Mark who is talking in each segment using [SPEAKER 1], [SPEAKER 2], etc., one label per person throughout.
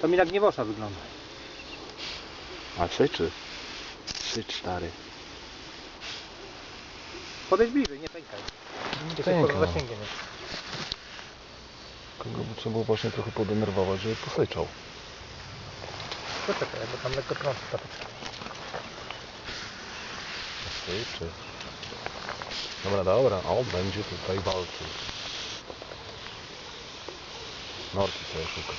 [SPEAKER 1] To mi na gniewosza wygląda.
[SPEAKER 2] A syczy. Sycz stary.
[SPEAKER 1] Podejdź bliżej, nie pękaj. Jesteś
[SPEAKER 2] pęka.
[SPEAKER 1] poza zasięgiem. jest.
[SPEAKER 2] Kogo by trzeba było właśnie trochę podenerwować, żeby posyczał.
[SPEAKER 1] Poczekaj, bo tam lekko trąci patyczka.
[SPEAKER 2] Syczy. Dobra, dobra. O, będzie tutaj walczył. Norki sobie szuka.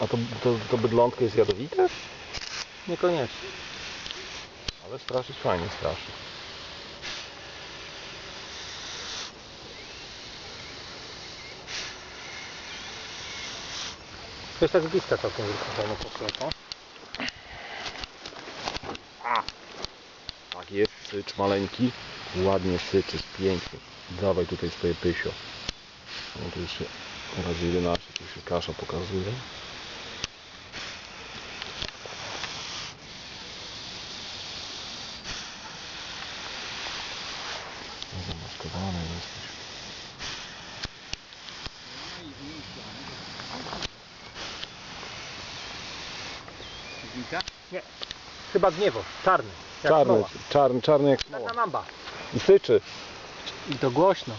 [SPEAKER 2] A to, to, to bydlątko jest jadowite?
[SPEAKER 1] Niekoniecznie.
[SPEAKER 2] Ale straszyć fajnie straszy.
[SPEAKER 1] To jest tak bliska całkiem wykręcone po
[SPEAKER 2] Tak jest, sycz maleńki. Ładnie syczy, pięknie. Dawaj tutaj swoje pysio. No tu już się razy 11, tu się kasza pokazuje. Jesteś.
[SPEAKER 1] Nie. Chyba gniewo. Czarny. Jak
[SPEAKER 2] Czarny,
[SPEAKER 1] smoła.
[SPEAKER 2] czarny, czarny jak smoła.
[SPEAKER 1] Czarna mamba.
[SPEAKER 2] I syczy.
[SPEAKER 1] I to głośno.